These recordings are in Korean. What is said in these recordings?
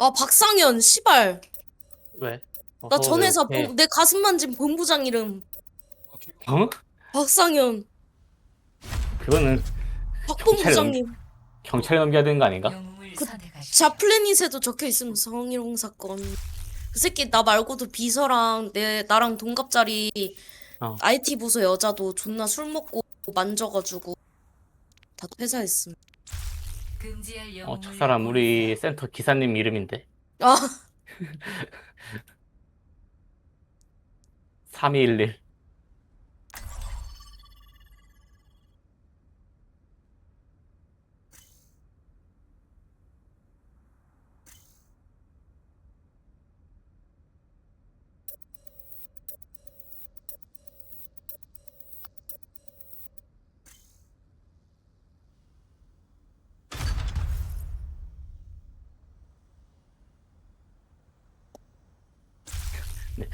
아 박상현 씨발 왜? 나 어허, 전 회사 왜 본- 내 가슴 만진 본부장 이름 어? 박상현 그거는 박 본부장님 경찰에 넘겨야 되는 거 아닌가? 영웅을 그- 선택하시. 자플래닛에도 적혀 있으면 성희롱 사건 그 새끼 나 말고도 비서랑 내 나랑 동갑자리 어. IT 부서 여자도 존나 술 먹고 만져가지고 다 퇴사했음 어, 저 사람 우리 센터 기사님 이름인데. 아 3211.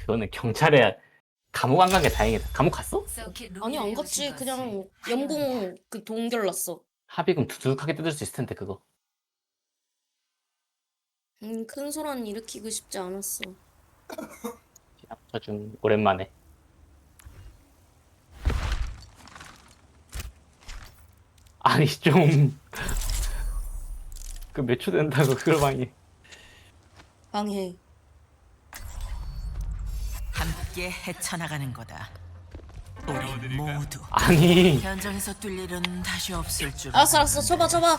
그거는 경찰에 감옥 안 간 게 다행이다. 감옥 갔어? 아니 안 갔지 그냥 연봉 그 동결 났어 합의금 두둑하게 뜯을 수 있을 텐데 그거. 음, 큰 소란 일으키고 싶지 않았어 저좀 오랜만에. 아니 좀. 그 몇 초 된다고 그걸 많이. 방해 함께 헤쳐나가는 거다. 우리 모두 아니 현장에서 뛸 일은 다시 없을 줄. 알았어 알았어 쳐봐 쳐봐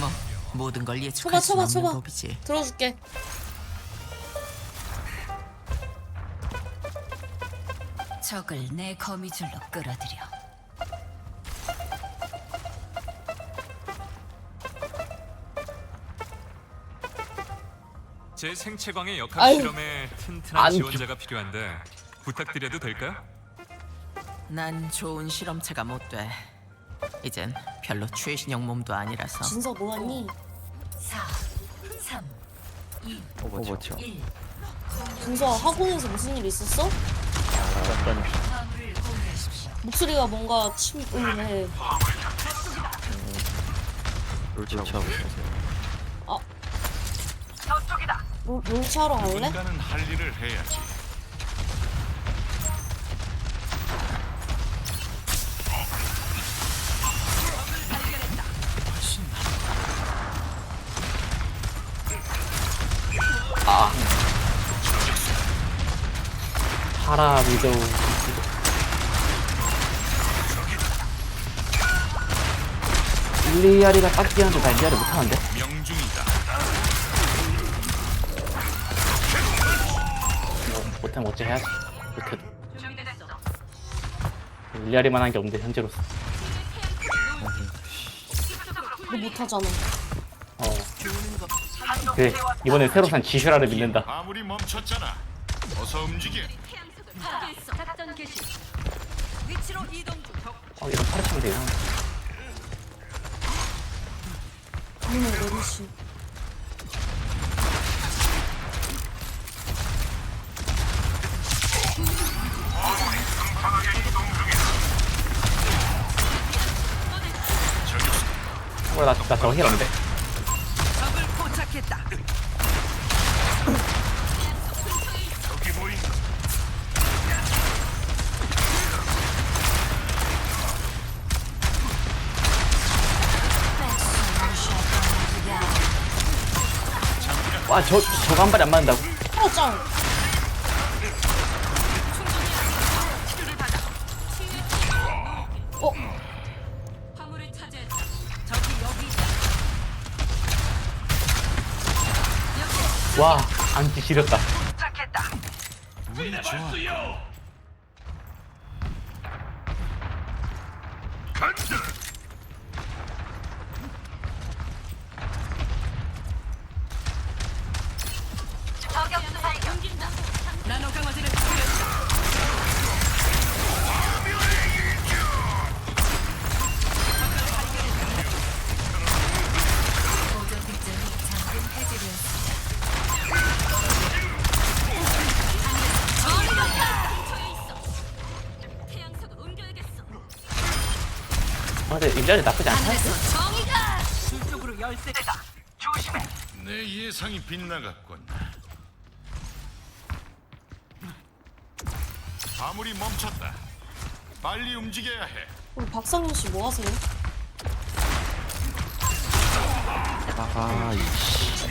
뭐 모든 걸 예측할 수 쳐봐, 없는 쳐봐. 법이지. 들어줄게 적을 내 거미줄로 끌어들여. 제 생체광의 역학 아유. 실험에 튼튼한 아니, 지원자가 필요한데 부탁드려도 될까요? 난 좋은 실험체가 못 돼. 이젠 별로 최신형 몸도 아니라서. 진서 뭐하니 4, 3, 2, 오버워치요. 1. 진서 학원에서 무슨 일 있었어 공유하십시오. 목소리가 뭔가 침울해 롤치하고 있어요. 롤, 롤차하러 갈래? 누군가는 할 일을 해야지. 파라 위도우. 일리아리가 딱 뛰었는데 나 일리아리 못하는데? 명중이다. 뭐, 못하면 어째 해야지. 못해도. 일리아리만 한 게 없는데 현재로서. 너 못하잖아 어. 그래 이번엔 새로 산 지슈라를 믿는다. 아무리 멈췄잖아. 어서 움직여. 작전 개시. 위치로 이동 중. 어 이런 파라 치면 되나? 어머 메리시 뭐야 나, 나 저거 힐 보인다. 와저 저거 한 발이 안 맞는다고? 어 짱! 와. 포착했다. 운이 좋아. 아 일리아리 나쁘지 않다. 정의가 이쪽으로 열쇠다. 조심해. 내 예상이 빗나갔군. 아무리 멈췄다. 빨리 움직여야 해. 우리 박상현 씨 뭐 하세요? 아, 이씨.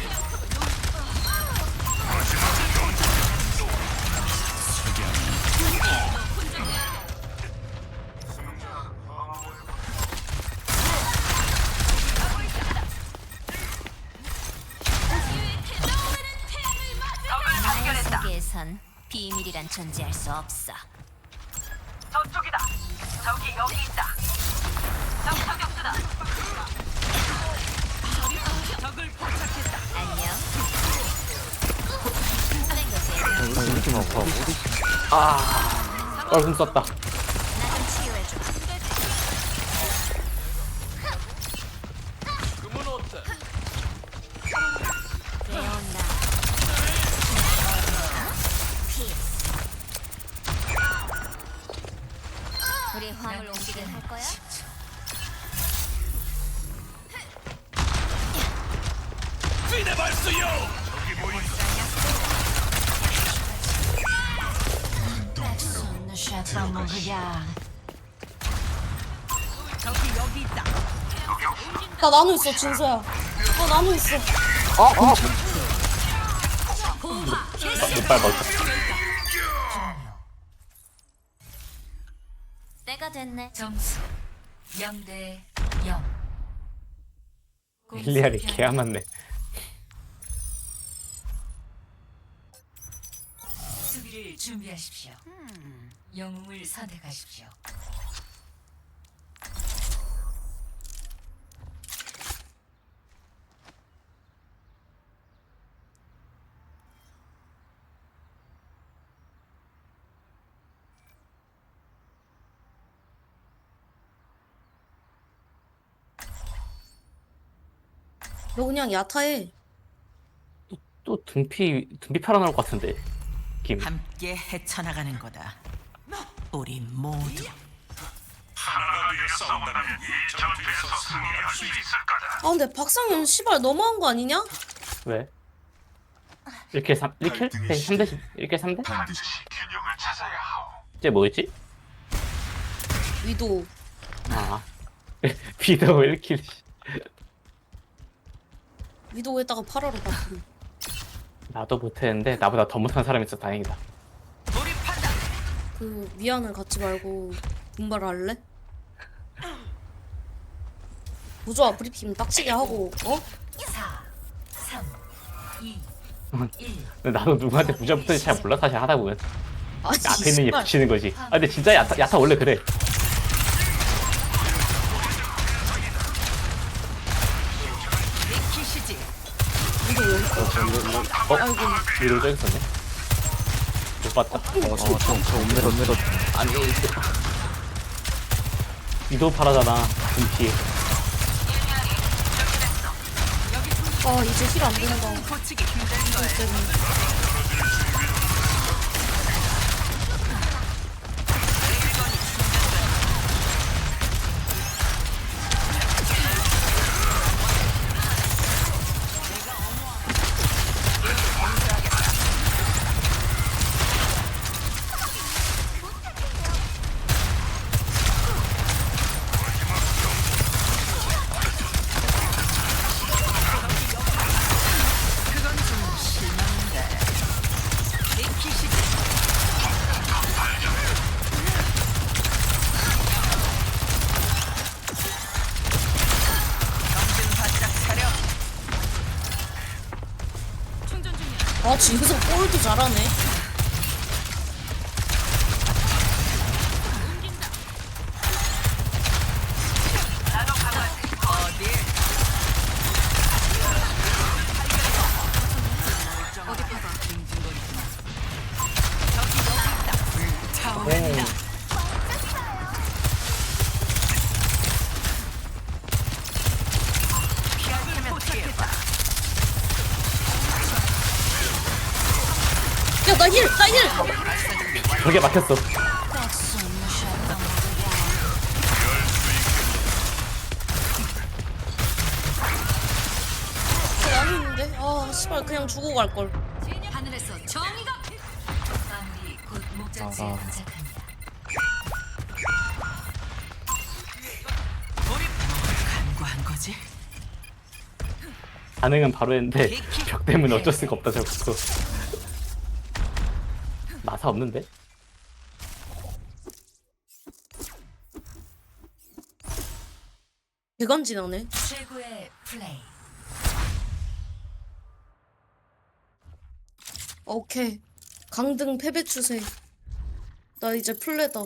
비밀이란 존재할 수 없어. 저쪽이다. 저기 여기 있다. 적. 적을 포착했다. 안녕. 하는 것이 아, 얼굴 썼다 나 나눠 있어 진서야. 나 나눠 있어. 못 밟았다 때가 됐네. 점수 0대 0. 힐리알이 개안 맞네 준비하십시오. 영웅을 선택하십시오. 너 그냥 야타해. 또 등피 등피 팔아나올 것 같은데 김 함께 헤쳐나가는 거다. 우리 모두 하나가 되어 싸운다면 이 전투에서 승리할 수 있을 거다. 아 근데 박상현 씨발 너무한 거 아니냐? 왜? 1킬 3 1킬? 3대 1킬 3대? 반드시 균형을 찾아야 하오. 이제 뭐였지? 위도. 아 비더 1킬 위도에다가 팔아로 바꾸고. 나도 못했는데 나보다 더 못한 사람이 있어 다행이다 돌입한다. 그 위안을 갖지 말고 분발할래? 부조화 브리핑 빡치게 하고 어? 4, 3, 2, 1. 근데 나도 누구한테 부자 붙는지 잘 몰라 사실 하다 보면 아니 앞에 있는 얘. 붙이는 거지 아 근데 진짜 야타, 야타 원래 그래 어. 어? 위로 저기 있었네 못 봤다 어, 저, 저, 저 옴내로, 옴내로. 아니 위도 팔아잖아 등피 아 이제 힐안 힘들 거 중이야. 아 볼도 잘하네 벽에 막혔어 있는데 아 씨발 그냥 주고 갈 걸. 하늘에서 정의가 마무리 곧 목적지에 아. 도착합니다. 간과한 거지? 반응은 바로 했는데 벽 때문에 어쩔 수가 없다 저거. 나사 없는데? 개간지나네. 최고의 플레이. 오케이. 강등 패배 추세. 나 이제 플레다.